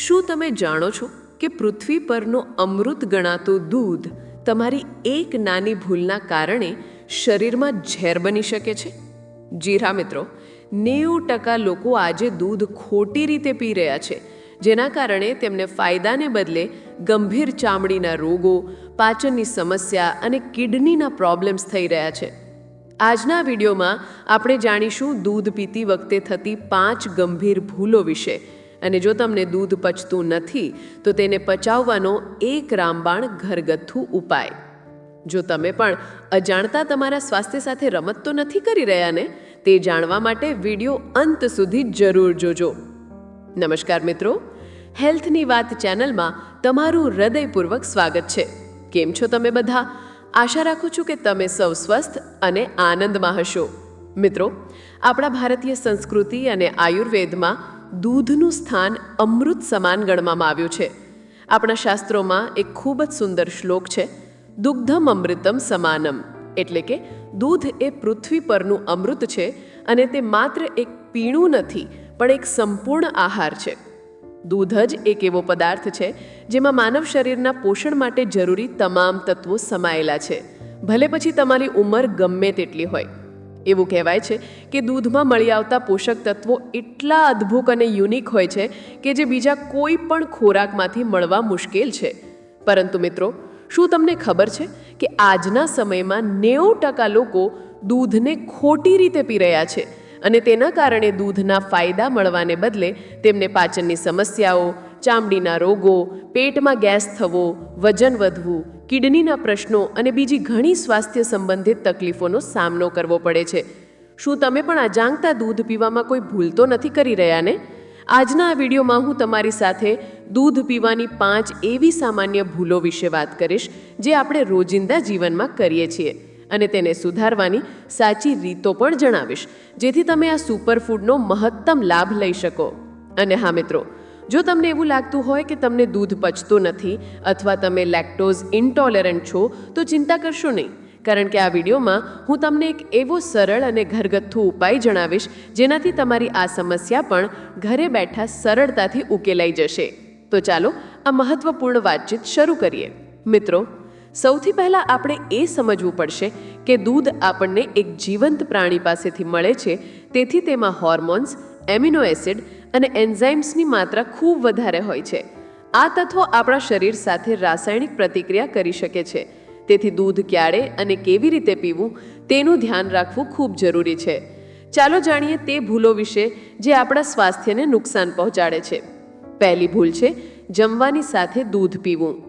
શું તમે જાણો છો કે પૃથ્વી પરનું અમૃત ગણાતું દૂધ તમારી એક નાની ભૂલના કારણે શરીરમાં ઝેર બની શકે છે? જીરા મિત્રો. નેવું ટકા લોકો આજે દૂધ ખોટી રીતે પી રહ્યા છે, જેના કારણે તેમને ફાયદાને બદલે ગંભીર ચામડીના રોગો, પાચનની સમસ્યા અને કિડનીના પ્રોબ્લેમ્સ થઈ રહ્યા છે. આજના વિડીયોમાં આપણે જાણીશું દૂધ પીતી વખતે થતી પાંચ ગંભીર ભૂલો વિશે. અને જો તમને દૂધ પચતું નથી, તો તેને પચાવવાનો એક રામબાણ ઘરગથ્થુ ઉપાય. જો તમે પણ અજાણતા તમારા સ્વાસ્થ્ય સાથે રમત તો નથી કરી રહ્યા ને, તે જાણવા માટે વીડિયો અંત સુધી જરૂર જોજો. નમસ્કાર મિત્રો, હેલ્થની વાત ચેનલમાં તમારું હૃદયપૂર્વક સ્વાગત છે. કેમ છો તમે બધા? આશા રાખું છું કે તમે સૌ સ્વસ્થ અને આનંદમાં હશો. મિત્રો, આપણા ભારતીય સંસ્કૃતિ અને આયુર્વેદમાં દૂધનું સ્થાન અમૃત સમાન ગણવામાં આવ્યું છે. આપણા શાસ્ત્રોમાં એક ખૂબ જ સુંદર શ્લોક છે, દુગ્ધમ અમૃતમ સમાનમ. એટલે કે, દૂધ એ પૃથ્વી પરનું અમૃત છે અને તે માત્ર એક પીણું નથી, પણ એક સંપૂર્ણ આહાર છે. દૂધ જ એક એવો પદાર્થ છે, જેમાં માનવ શરીરના પોષણ માટે જરૂરી તમામ તત્વો સમાયેલા છે. ભલે પછી તમારી ઉંમર ગમે તેટલી હોય. એવું કહેવાય છે કે દૂધમાં મળી આવતા પોષક તત્વો એટલા અદ્ભુત અને યુનિક હોય છે કે જે બીજા કોઈ પણ ખોરાકમાંથી મળવા મુશ્કેલ છે. પરંતુ મિત્રો, શું તમને ખબર છે કે આજના સમયમાં નેવું ટકા લોકો દૂધને ખોટી રીતે પી રહ્યા છે અને તેના કારણે દૂધના ફાયદા મળવાને બદલે તેમને પાચનની સમસ્યાઓ ચામડીના રોગો, પેટમાં ગેસ થવો, વજન વધવું, કિડનીના પ્રશ્નો અને બીજી ઘણી સ્વાસ્થ્ય સંબંધિત તકલીફોનો સામનો કરવો પડે છે. શું તમે પણ અજાંગતા દૂધ પીવામાં કોઈ ભૂલ તો નથી કરી રહ્યા ને? આજના આ વિડીયોમાં હું તમારી સાથે દૂધ પીવાની પાંચ એવી સામાન્ય ભૂલો વિશે વાત કરીશ, જે આપણે રોજિંદા જીવનમાં કરીએ છીએ. અને તેને સુધારવાની સાચી રીતો પણ જણાવીશ, જેથી તમે આ સુપરફૂડનો મહત્તમ લાભ લઈ શકો. અને હા મિત્રો જો તમને એવું લાગતું હોય કે તમને દૂધ પચતું નથી અથવા તમે લેક્ટોઝ ઇન્ટોલરન્ટ છો, તો ચિંતા કરશો નહીં. કારણ કે આ વિડીયોમાં હું તમને એક એવો સરળ અને ઘરગથ્થુ ઉપાય જણાવીશ, જેનાથી તમારી આ સમસ્યા પણ ઘરે બેઠા સરળતાથી ઉકેલાઈ જશે. તો ચાલો, આ મહત્વપૂર્ણ વાતચીત શરૂ કરીએ. મિત્રો, સૌથી પહેલાં આપણે એ સમજવું પડશે કે દૂધ આપણને એક જીવંત પ્રાણી પાસેથી મળે છે, તેથી તેમાં હોર્મોન્સ એમિનો એસિડ અને એન્ઝાઇમ્સની માત્રા ખૂબ વધારે હોય છે. આ તત્વો આપણા શરીર સાથે રાસાયણિક પ્રતિક્રિયા કરી શકે છે. તેથી દૂધ ક્યારે અને કેવી રીતે પીવું તેનું ધ્યાન રાખવું ખૂબ જરૂરી છે. ચાલો જાણીએ તે ભૂલો વિશે જે આપણા સ્વાસ્થ્યને નુકસાન પહોંચાડે છે. પહેલી ભૂલ છે જમવાની સાથે દૂધ પીવું.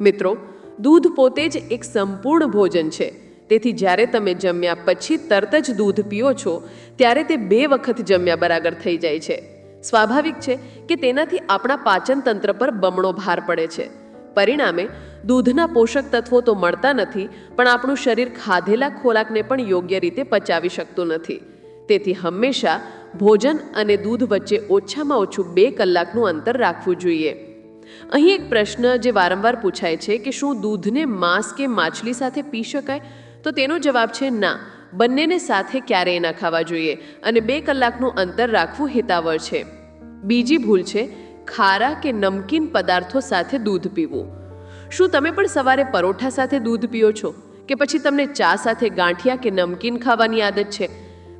મિત્રો, દૂધ પોતે જ એક સંપૂર્ણ ભોજન છે. તેથી જ્યારે તમે જમ્યા પછી તરત જ દૂધ પીઓ છો, ત્યારે તે બે વખત જમ્યા બરાબર થઈ જાય છે. સ્વાભાવિક છે કે તેનાથી આપણા પાચન તંત્ર પર બમણો ભાર પડે છે. પરિણામે, દૂધના પોષક તત્વો તો મળતા નથી, પણ આપણું શરીર ખાધેલા ખોરાકને પણ યોગ્ય રીતે પચાવી શકતું નથી. તેથી હંમેશા ભોજન અને દૂધ વચ્ચે ઓછામાં ઓછું બે કલાકનું અંતર રાખવું જોઈએ. અહીં એક પ્રશ્ન જે વારંવાર પૂછાય છે કે શું દૂધને માંસ કે માછલી સાથે પી શકાય? તો તેનો જવાબ છે ના. બંનેને સાથે ક્યારેય ન ખાવા જોઈએ અને બે કલાકનું અંતર રાખવું હિતાવર છે. બીજી ભૂલ છે, ખારા કે નમકીન પદાર્થો સાથે દૂધ પીવું. શું તમે પણ સવારે પરોઠા સાથે દૂધ પીઓ છો? કે પછી તમને ચા સાથે ગાંઠિયા કે નમકીન ખાવાની આદત છે?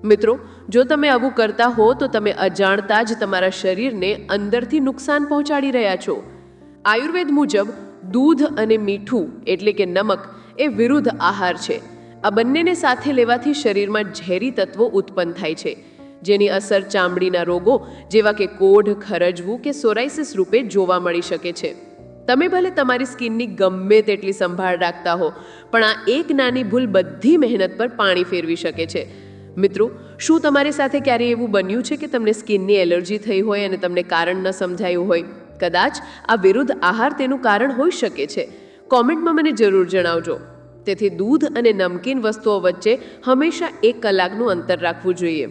મિત્રો, જો તમે આવું કરતા હો, તો તમે અજાણતા જ તમારા શરીરને અંદરથી નુકસાન પહોંચાડી રહ્યા છો. આયુર્વેદ મુજબ, દૂધ અને મીઠું એટલે કે નમક એ વિરુદ્ધ આહાર છે. આ બંનેને સાથે લેવાથી શરીરમાં ઝેરી તત્વો ઉત્પન્ન થાય છે, જેની અસર ચામડીના રોગો જેવા કે કોઢ, ખરજવું કે સોરાઇસિસ રૂપે જોવા મળી શકે છે. તમે ભલે તમારી સ્કિનની ગમે તેટલી સંભાળ રાખતા હો, પણ આ એક નાની ભૂલ બધી મહેનત પર પાણી ફેરવી શકે છે. મિત્રો, શું તમારી સાથે ક્યારેય એવું બન્યું છે કે તમને સ્કિનની એલર્જી થઈ હોય અને તમને કારણ ન સમજાયું હોય? કદાચ આ વિરુદ્ધ આહાર તેનું કારણ હોઈ શકે છે. કોમેન્ટમાં મને જરૂર જણાવજો. તેથી દૂધ અને નમકીન વસ્તુઓ વચ્ચે હંમેશા એક કલાકનું અંતર રાખવું જોઈએ.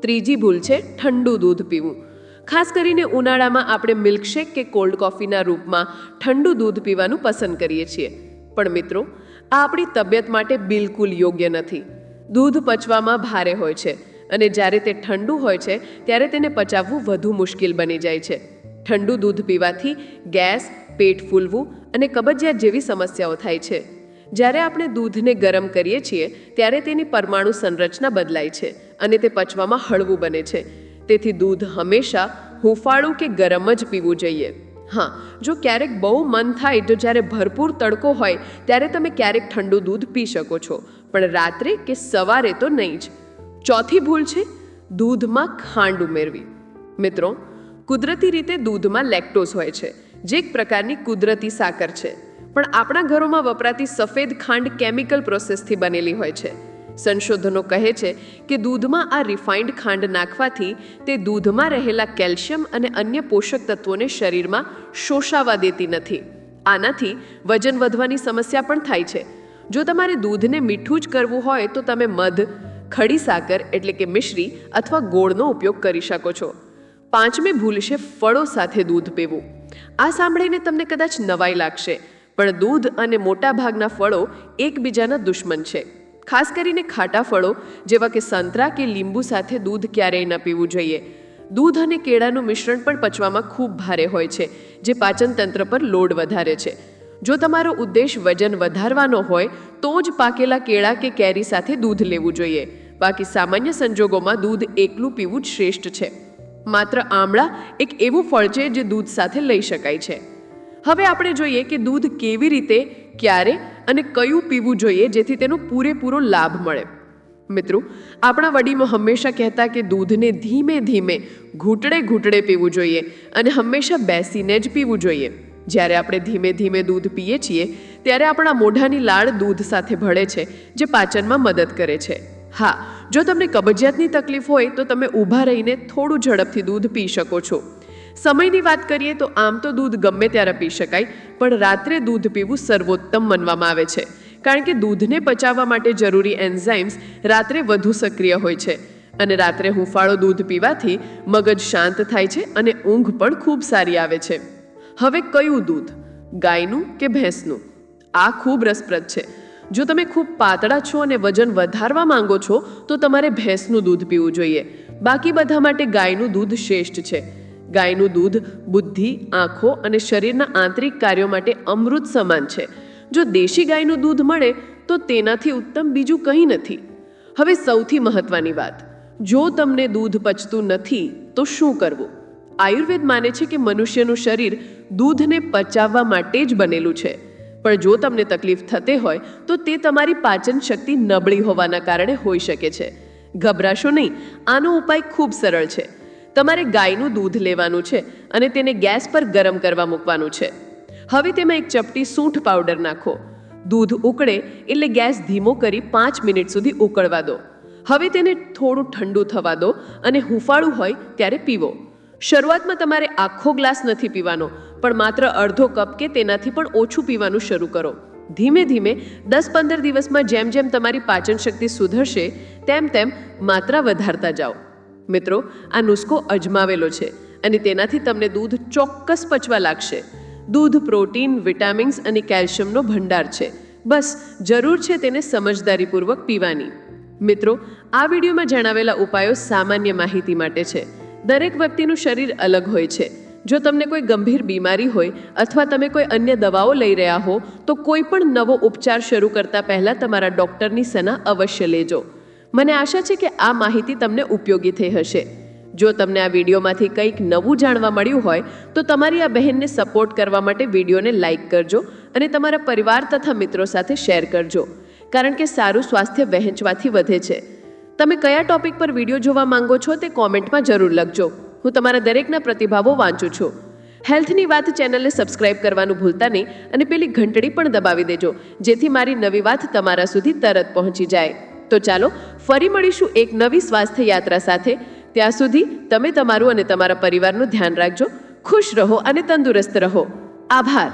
ત્રીજી ભૂલ છે ઠંડુ દૂધ પીવું. ખાસ કરીને ઉનાળામાં આપણે મિલ્કશેક કે કોલ્ડ કોફીના રૂપમાં ઠંડુ દૂધ પીવાનું પસંદ કરીએ છીએ. પણ મિત્રો, આ આપણી તબિયત માટે બિલકુલ યોગ્ય નથી. દૂધ પચવામાં ભારે હોય છે અને જ્યારે તે ઠંડુ હોય છે, ત્યારે તેને પચાવવું વધુ મુશ્કેલ બની જાય છે. ઠંડુ દૂધ પીવાથી ગેસ, પેટ ફૂલવું અને કબજિયાત જેવી સમસ્યાઓ થાય છે. જ્યારે આપણે દૂધને ગરમ કરીએ છીએ, ત્યારે તેની પરમાણુ સંરચના બદલાય છે અને તે પચવામાં હળવું બને છે. તેથી દૂધ હંમેશા હુંફાળું કે ગરમ જ પીવું જોઈએ. હા, જો ક્યારેક બહુ મન થાય તો જ્યારે ભરપૂર તડકો હોય, ત્યારે તમે ક્યારેક ઠંડુ દૂધ પી શકો છો. પણ રાત્રે કે સવારે તો નહીં જ. ચોથી ભૂલ છે, દૂધમાં ખાંડ ઉમેરવી. મિત્રો, કુદરતી રીતે દૂધમાં લેક્ટોઝ હોય છે, જે એક પ્રકારની કુદરતી સાકર છે. પણ આપણા ઘરોમાં વપરાતી સફેદ ખાંડ કેમિકલ પ્રોસેસથી બનેલી હોય છે. સંશોધનો કહે છે કે દૂધમાં આ રિફાઇન્ડ ખાંડ નાખવાથી તે દૂધમાં રહેલા કેલ્શિયમ અને અન્ય પોષક તત્વોને શરીરમાં શોષાવા દેતી નથી. આનાથી વજન વધવાની સમસ્યા પણ થાય છે. જો તમારે દૂધને મીઠું જ કરવું હોય તો તમે મધ, ખડી સાકર એટલે કે મિશ્રી અથવા ગોળનો ઉપયોગ કરી શકો છો. પાંચમી ભૂલ છે ફળો સાથે દૂધ પીવું. આ સાંભળીને તમને કદાચ નવાઈ લાગશે. પણ દૂધ અને મોટા ભાગના ફળો એકબીજાના દુશ્મન છે. ખાસ કરીને ખાટા ફળો, જેવા કે સંતરા કે લીંબુ સાથે દૂધ ક્યારેય ન પીવું જોઈએ. દૂધ અને કેળાનું મિશ્રણ પણ પચવામાં ખૂબ ભારે હોય છે, જે પાચન તંત્ર પર લોડ વધારે છે. જો તમારો ઉદ્દેશ વજન વધારવાનો હોય, તો જ પાકેલા કેળા કે કેરી સાથે દૂધ લેવું જોઈએ. બાકી સામાન્ય સંજોગોમાં દૂધ એકલું પીવું જ શ્રેષ્ઠ છે. માત્ર આમળા એક એવું ફળ છે જે દૂધ સાથે લઈ શકાય છે. હવે આપણે જોઈએ કે દૂધ કેવી રીતે, ક્યારે અને કયું પીવું જોઈએ જેથી તેનો પૂરેપૂરો લાભ મળે. મિત્રો, આપણા વડીમાં હંમેશા કહેતા કે દૂધને ધીમે ધીમે ઘૂંટડે ઘૂંટડે પીવું જોઈએ અને હંમેશા બેસીને જ પીવું જોઈએ. જ્યારે આપણે ધીમે ધીમે દૂધ પીએ છીએ, ત્યારે આપણા મોઢાની લાળ દૂધ સાથે ભળે છે, જે પાચનમાં મદદ કરે છે. હા, જો તમને કબજિયાતની તકલીફ હોય તો તમે ઊભા રહીને થોડું ઝડપથી દૂધ પી શકો છો. સમયની વાત કરીએ તો આમ તો દૂધ ગમે ત્યારે પી શકાય, પણ રાત્રે દૂધ પીવું સર્વોત્તમ માનવામાં આવે છે. કારણ કે દૂધને પચાવવા માટે જરૂરી એન્ઝાઇમ્સ રાત્રે વધુ સક્રિય હોય છે. અને રાત્રે હુંફાળો દૂધ પીવાથી મગજ શાંત થાય છે અને ઊંઘ પણ ખૂબ સારી આવે છે. હવે કયું દૂધ? ગાયનું કે ભેંસનું? આ ખૂબ રસપ્રદ છે. જો તમે ખૂબ પાતળા છો અને વજન વધારવા માંગો છો, તો તમારે ભેંસનું દૂધ પીવું જોઈએ. બાકી બધા માટે ગાયનું દૂધ શ્રેષ્ઠ છે. ગાયનું દૂધ, બુદ્ધિ, આંખો અને શરીરના આંતરિક કાર્યો માટે અમૃત સમાન છે. જો દેશી ગાયનું દૂધ મળે, તો તેનાથી ઉત્તમ બીજું કંઈ નથી. હવે સૌથી મહત્વની વાત. જો તમને દૂધ પચતું નથી, તો શું કરવું? આયુર્વેદ માને છે કે મનુષ્યનું શરીર દૂધને પચાવવા માટે જ બનેલું છે. પણ જો તમને તકલીફ થતી હોય, તો તે તમારી પાચન શક્તિ નબળી હોવાના કારણે હોઈ શકે છે. ગભરાશો નહીં. આનો ઉપાય ખૂબ સરળ છે. તમારે ગાયનું દૂધ લેવાનું છે અને તેને ગેસ પર ગરમ કરવા મૂકવાનું છે. હવે તેમાં એક ચપટી સૂંઠ પાવડર નાખો. દૂધ ઉકળે એટલે ગેસ ધીમો કરી પાંચ મિનિટ સુધી ઉકળવા દો. હવે તેને થોડું ઠંડુ થવા દો અને હુંફાળું હોય ત્યારે પીવો. શરૂઆતમાં તમારે આખો ગ્લાસ નથી પીવાનો, પણ માત્ર અડધો કપ કે તેનાથી પણ ઓછું પીવાનું શરૂ કરો. ધીમે ધીમે દસ પંદર દિવસમાં જેમ જેમ તમારી પાચન શક્તિ સુધરશે, તેમ તેમ માત્રા વધારતા જાઓ. મિત્રો, આ નુસ્ખો અજમાવેલો છે અને તેનાથી તમને દૂધ ચોક્કસ પચવા લાગશે. દૂધ પ્રોટીન, વિટામિન્સ અને કેલ્શિયમનો ભંડાર છે. બસ, જરૂર છે તેને સમજદારીપૂર્વક પીવાની. મિત્રો, આ વિડીયોમાં જણાવેલા ઉપાયો સામાન્ય માહિતી માટે છે. દરેક વ્યક્તિનું શરીર અલગ હોય છે. જો તમને કોઈ ગંભીર બીમારી હોય અથવા તમે કોઈ અન્ય દવાઓ લઈ રહ્યા હો, તો કોઈ પણ નવો ઉપચાર શરૂ કરતા પહેલાં તમારા ડૉક્ટરની સલાહ અવશ્ય લેજો. મને આશા છે કે આ માહિતી તમને ઉપયોગી થઈ હશે. જો તમને આ વિડીયોમાંથી કંઈક નવું જાણવા મળ્યું હોય, તો તમારી આ બહેનને સપોર્ટ કરવા માટે વિડીયોને લાઇક કરજો અને તમારા પરિવાર તથા મિત્રો સાથે શેર કરજો, કારણ કે સારું સ્વાસ્થ્ય વહેંચવાથી વધે છે. તમે કયા ટોપિક પર વીડિયો જોવા માંગો છો તે કોમેન્ટમાં જરૂર લખજો. હું તમારા દરેકના પ્રતિભાવો વાંચું છું. હેલ્થની વાત ચેનલને સબસ્ક્રાઇબ કરવાનું ભૂલતા નહીં અને પેલી ઘંટડી પણ દબાવી દેજો, જેથી મારી નવી વાત તમારા સુધી તરત પહોંચી જાય. તો ચાલો ફરી મળીશું એક નવી સ્વાસ્થ્ય યાત્રા સાથે. ત્યાં સુધી તમે તમારું અને તમારા પરિવારનું ધ્યાન રાખજો. ખુશ રહો અને તંદુરસ્ત રહો. આભાર.